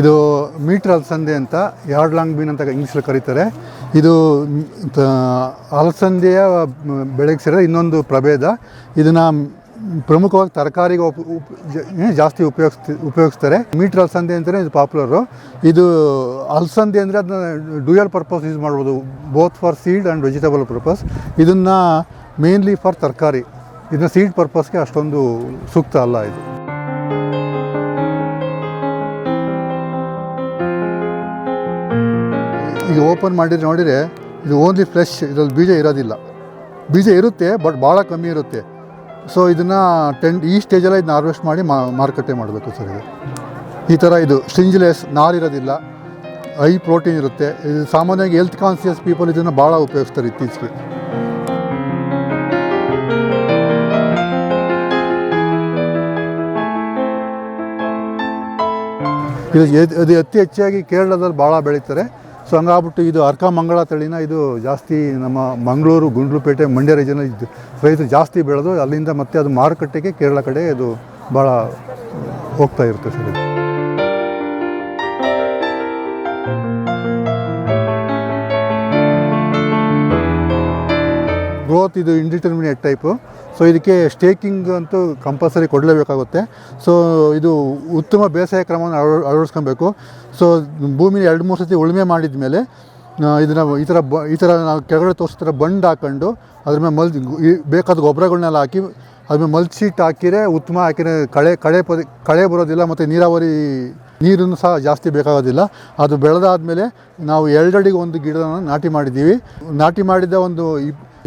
ಇದು ಮೀಟ್ರ್ ಅಲಸಂದೆ ಅಂತ ಯಾರ್ಡ್ ಲಾಂಗ್ ಬೀನ್ ಅಂತ ಇಂಗ್ಲೀಷಲ್ಲಿ ಕರೀತಾರೆ. ಇದು ಅಲಸಂದೆಯ ಬೆಳೆಗೆ ಸೇರಿದ ಇನ್ನೊಂದು ಪ್ರಭೇದ. ಇದನ್ನು ಪ್ರಮುಖವಾಗಿ ತರಕಾರಿಗೆ ಉಪ ಜಾಸ್ತಿ ಉಪಯೋಗಿಸ್ತಿ, ಉಪಯೋಗಿಸ್ತಾರೆ. ಮೀಟ್ರ್ ಅಲಸಂದೆ ಅಂತಲೇ ಇದು ಪಾಪ್ಯುಲರು. ಇದು ಅಲಸಂದೆ ಅಂದರೆ ಅದನ್ನ ಡ್ಯೂಯಲ್ ಪರ್ಪಸ್ ಯೂಸ್ ಮಾಡ್ಬೋದು. Both for seed and vegetable purpose. ಇದನ್ನು ಮೇನ್ಲಿ ಫಾರ್ ತರಕಾರಿ. ಇದನ್ನ ಸೀಡ್ ಪರ್ಪಸ್ಗೆ ಅಷ್ಟೊಂದು ಸೂಕ್ತ ಅಲ್ಲ ಇದು. ಈಗ ಓಪನ್ ಮಾಡಿದ್ರೆ ನೋಡಿದರೆ ಇದು ಓನ್ಲಿ ಫ್ರೆಶ್ ಇದರಲ್ಲಿ ಬೀಜ ಇರೋದಿಲ್ಲ. ಬೀಜ ಇರುತ್ತೆ ಬಟ್ ಭಾಳ ಕಮ್ಮಿ ಇರುತ್ತೆ. ಸೊ ಇದನ್ನು ಟೆನ್ ಈ ಸ್ಟೇಜಲ್ಲ ಇದನ್ನ ಹಾರ್ವೆಸ್ಟ್ ಮಾಡಿ ಮಾರುಕಟ್ಟೆ ಮಾಡಬೇಕು ಸರ್ ಇದು. ಈ ಥರ ಇದು ಸ್ಟಿಂಜ್ಲೆಸ್ ನಾರಿರೋದಿಲ್ಲ ಹೈ ಪ್ರೋಟೀನ್ ಇರುತ್ತೆ. ಇದು ಸಾಮಾನ್ಯವಾಗಿ ಹೆಲ್ತ್ ಕಾನ್ಸಿಯಸ್ ಪೀಪಲ್ ಇದನ್ನು ಭಾಳ ಉಪಯೋಗಿಸ್ತಾರೆ ಇತ್ತೀಚೆಗೆ. ಇದು ಅದು ಅತಿ ಹೆಚ್ಚಾಗಿ ಕೇರಳದಲ್ಲಿ ಭಾಳ ಬೆಳೀತಾರೆ. ಸೊ ಹಂಗಾಗ್ಬಿಟ್ಟು ಇದು ಅರ್ಕ ಮಂಗಳ ತಳಿನ ಇದು ಜಾಸ್ತಿ ನಮ್ಮ ಮಂಗಳೂರು ಗುಂಡ್ಲುಪೇಟೆ ಮಂಡ್ಯ ರೀಜನಲ್ಲಿ ರೈತರು ಜಾಸ್ತಿ ಬೆಳೆದು ಅಲ್ಲಿಂದ ಮತ್ತೆ ಅದು ಮಾರುಕಟ್ಟೆಗೆ ಕೇರಳ ಕಡೆ ಇದು ಭಾಳ ಹೋಗ್ತಾ ಇರುತ್ತೆ ಸರ್ ಗ್ರೋತ್ ಇದು ಇಂಡಿಟರ್ಮಿನೇಟ್ ಟೈಪು ಸೊ ಇದಕ್ಕೆ ಸ್ಟೇಕಿಂಗ್ ಅಂತೂ ಕಂಪಲ್ಸರಿ ಕೊಡಲೇಬೇಕಾಗುತ್ತೆ. ಸೊ ಇದು ಉತ್ತಮ ಬೇಸಾಯ ಕ್ರಮವನ್ನು ಅಳ ಅಳವಡಿಸ್ಕೊಬೇಕು. ಸೊ ಭೂಮಿನ ಎರಡು ಮೂರು ಸತಿ ಉಳುಮೆ ಮಾಡಿದ ಮೇಲೆ ಇದನ್ನು ಈ ಥರ ಬ, ಈ ಥರ ನಾವು ಕೆಳಗಡೆ ತೋರಿಸೋ ಥರ ಬಂಡ್ ಹಾಕೊಂಡು ಅದ್ರ ಮೇಲೆ ಮಲ್ ಬೇಕಾದ ಗೊಬ್ಬರಗಳನ್ನೆಲ್ಲ ಹಾಕಿ ಅದ್ರ ಮೇಲೆ ಶೀಟ್ ಹಾಕಿದರೆ ಉತ್ತಮ ಹಾಕಿದರೆ ಕಳೆ ಕಳೆ ಪರಿ ಕಳೆ ಬರೋದಿಲ್ಲ ಮತ್ತು ನೀರಾವರಿ ನೀರನ್ನು ಸಹ ಜಾಸ್ತಿ ಬೇಕಾಗೋದಿಲ್ಲ. ಅದು ಬೆಳೆದಾದ್ಮೇಲೆ ನಾವು ಎರಡಡಿಗೆ ಒಂದು ಗಿಡನ ನಾಟಿ ಮಾಡಿದ್ದೀವಿ. ನಾಟಿ ಮಾಡಿದ ಒಂದು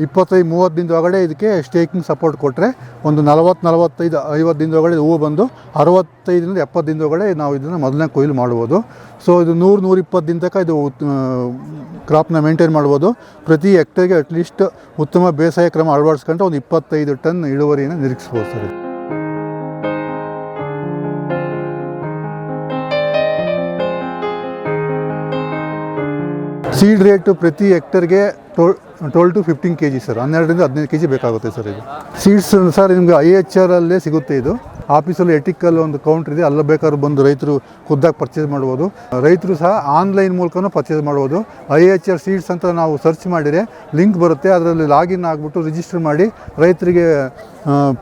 ಇಪ್ಪತ್ತೈದು, ಮೂವತ್ತು ದಿನದ ಒಳಗಡೆ ಇದಕ್ಕೆ ಸ್ಟೇಕಿಂಗ್ ಸಪೋರ್ಟ್ ಕೊಟ್ಟರೆ ಒಂದು ನಲವತ್ತು, ನಲವತ್ತೈದು, ಐವತ್ತು ದಿನದ ಒಳಗಡೆ ಹೂವು ಬಂದು ಅರವತ್ತೈದರಿಂದ ಎಪ್ಪತ್ತು ದಿನದ ಒಳಗಡೆ ನಾವು ಇದನ್ನು ಮೊದಲನೇ ಕೊಯ್ಲು ಮಾಡ್ಬೋದು. ಸೊ ಇದು ನೂರು, ನೂರಿಪ್ಪತ್ತು ದಿನ ತನಕ ಇದು ಕ್ರಾಪ್ನ ಮೇಂಟೈನ್ ಮಾಡ್ಬೋದು. ಪ್ರತಿ ಹೆಕ್ಟರ್ಗೆ ಅಟ್ಲೀಸ್ಟ್ ಉತ್ತಮ ಬೇಸಾಯ ಕ್ರಮ ಅಳವಡಿಸ್ಕೊಂಡ್ರೆ ಒಂದು ಇಪ್ಪತ್ತೈದು ಟನ್ ಇಳುವರಿಯನ್ನು ನಿರೀಕ್ಷಿಸ್ಬೋದು ಸರ್ ಸೀಡ್ ರೇಟು ಪ್ರತಿ ಹೆಕ್ಟರ್ಗೆ toll twelve to fifteen K G sir. ಹನ್ನೆರಡರಿಂದ ಹದಿನೈದು ಕೆ ಜಿ ಬೇಕಾಗುತ್ತೆ ಸರ್ ಇದು. ಸೀಡ್ಸ್ ಸರ್ ನಿಮಗೆ ಐ ಎಚ್ ಆರ್ ಅಲ್ಲೇ ಸಿಗುತ್ತೆ ಇದು. ಆಫೀಸಲ್ಲಿ ಎಟಿಕಲ್ ಒಂದು ಕೌಂಟ್ರ್ ಇದೆ. ಅಲ್ಲ ಬೇಕಾದ್ರೂ ಬಂದು ರೈತರು ಖುದ್ದಾಗಿ ಪರ್ಚೇಸ್ ಮಾಡ್ಬೋದು. ರೈತರು ಸಹ ಆನ್ಲೈನ್ ಮೂಲಕನೂ ಪರ್ಚೇಸ್ ಮಾಡ್ಬೋದು. ಐ ಎಚ್ ಆರ್ ಸೀಡ್ಸ್ ಅಂತ ನಾವು ಸರ್ಚ್ ಮಾಡಿದರೆ ಲಿಂಕ್ ಬರುತ್ತೆ. ಅದರಲ್ಲಿ ಲಾಗಿನ್ ಆಗಿಬಿಟ್ಟು ರಿಜಿಸ್ಟರ್ ಮಾಡಿ ರೈತರಿಗೆ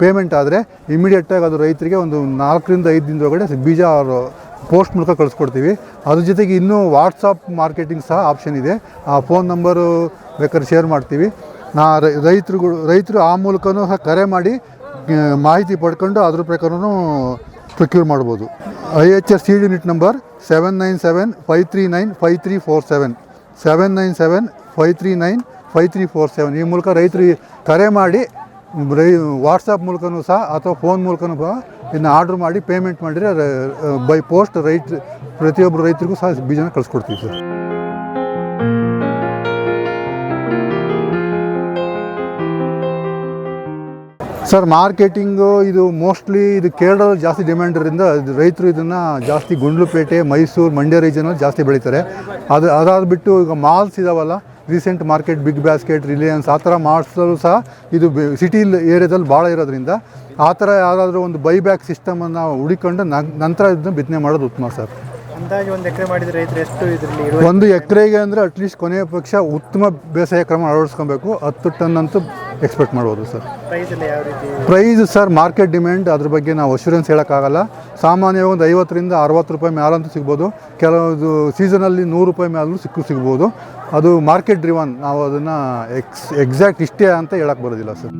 ಪೇಮೆಂಟ್ ಆದರೆ ಇಮಿಡಿಯೇಟಾಗಿ ಅದು ರೈತರಿಗೆ ಒಂದು ನಾಲ್ಕರಿಂದ ಐದು ದಿನದೊಳಗಡೆ ಬೀಜ ಅವರು ಪೋಸ್ಟ್ ಮೂಲಕ ಕಳಿಸ್ಕೊಡ್ತೀವಿ. ಅದ್ರ ಜೊತೆಗೆ ಇನ್ನೂ ವಾಟ್ಸಪ್ ಮಾರ್ಕೆಟಿಂಗ್ ಸಹ ಆಪ್ಷನ್ ಇದೆ. ಆ ಫೋನ್ ನಂಬರು ಬೇಕಾದ್ರೆ ಶೇರ್ ಮಾಡ್ತೀವಿ. ನಾ ರೈತರುಗಳು, ರೈತರು ಆ ಮೂಲಕನೂ ಸಹ ಕರೆ ಮಾಡಿ ಮಾಹಿತಿ ಪಡ್ಕೊಂಡು ಅದ್ರ ಪ್ರಕಾರನೂ ಪ್ರೊಕ್ಯೂರ್ ಮಾಡ್ಬೋದು. I H S C unit number seven nine seven five three nine five three four seven seven nine seven five three nine five three four seven ಈ ಮೂಲಕ ರೈತರಿಗೆ ಕರೆ ಮಾಡಿ, ರೈ ವಾಟ್ಸಪ್ ಮೂಲಕನೂ ಸಹ ಅಥವಾ ಫೋನ್ ಮೂಲಕನೂ ಸಹ ಇನ್ನು ಆರ್ಡ್ರ್ ಮಾಡಿ ಪೇಮೆಂಟ್ ಮಾಡಿದರೆ ಬೈ ಪೋಸ್ಟ್ ರೈತ ಪ್ರತಿಯೊಬ್ಬರು ರೈತರಿಗೂ ಸಹ ಬೀಜನ ಕಳಿಸ್ಕೊಡ್ತೀವಿ ಸರ್. ಸರ್, ಮಾರ್ಕೆಟಿಂಗು ಇದು ಮೋಸ್ಟ್ಲಿ ಇದು ಕೇರಳದಲ್ಲಿ ಜಾಸ್ತಿ ಡಿಮ್ಯಾಂಡ್ ಇರೋದ್ರಿಂದ ರೈತರು ಇದನ್ನು ಜಾಸ್ತಿ ಗುಂಡ್ಲುಪೇಟೆ, ಮೈಸೂರು, ಮಂಡ್ಯ ರೀಜನಲ್ಲಿ ಜಾಸ್ತಿ ಬೆಳೀತಾರೆ. ಅದು ಅದಾದ ಬಿಟ್ಟು ಈಗ ಮಾಲ್ಸ್ ಇದಾವಲ್ಲ recent market big basket Reliance ಆ ಥರ ಮಾಡಿಸಲು ಸಹ ಇದು ಸಿಟಿ ಏರಿಯಾದಲ್ಲಿ ಭಾಳ ಇರೋದ್ರಿಂದ ಆ ಥರ ಯಾರಾದರೂ ಒಂದು ಬೈಬ್ಯಾಕ್ ಸಿಸ್ಟಮನ್ನು ಹುಡುಕೊಂಡು ನಂತರ ಇದನ್ನ ಬಿತ್ತನೆ ಮಾಡೋದು ಉತ್ತಮ ಸರ್. ಅಂದಾಜು ಒಂದು ಎಕರೆ ಮಾಡಿದ್ರೆ ರೈತರು ಎಷ್ಟು ಇದರಲ್ಲಿ ಇಳುವರಿ ಒಂದು ಎಕರೆಗೆ ಅಂದರೆ ಅಟ್ಲೀಸ್ಟ್ ಕೊನೆಯ ಪಕ್ಷ ಉತ್ತಮ ಬೇಸಾಯ ಕ್ರಮ ಅಳವಡಿಸ್ಕೊಬೇಕು. ಹತ್ತು ಟನ್ ಅಂತೂ ಎಕ್ಸ್ಪೆಕ್ಟ್ ಮಾಡ್ಬೋದು sir. Price sir market demand ಅದ್ರ ಬಗ್ಗೆ ನಾವು ಅಶ್ಯೂರೆನ್ಸ್ ಹೇಳೋಕ್ಕಾಗಲ್ಲ. ಸಾಮಾನ್ಯವಾಗಿ ಒಂದು ಐವತ್ತರಿಂದ ಅರವತ್ತು ರೂಪಾಯಿ ಮೇಲಂತೂ ಸಿಗ್ಬೋದು. ಕೆಲವೊಂದು ಸೀಸನಲ್ಲಿ ನೂರು ರೂಪಾಯಿ ಮೇಲೂ ಸಿಕ್ಕು ಸಿಗ್ಬೋದು. ಅದು ಮಾರ್ಕೆಟ್ ಡ್ರಿವನ್ ನಾವು ಅದನ್ನು ಎಕ್ಸ್ ಎಕ್ಸಾಕ್ಟ್ ಇಷ್ಟೇ ಅಂತ ಹೇಳಕ್ಕೆ ಬರೋದಿಲ್ಲ ಸರ್.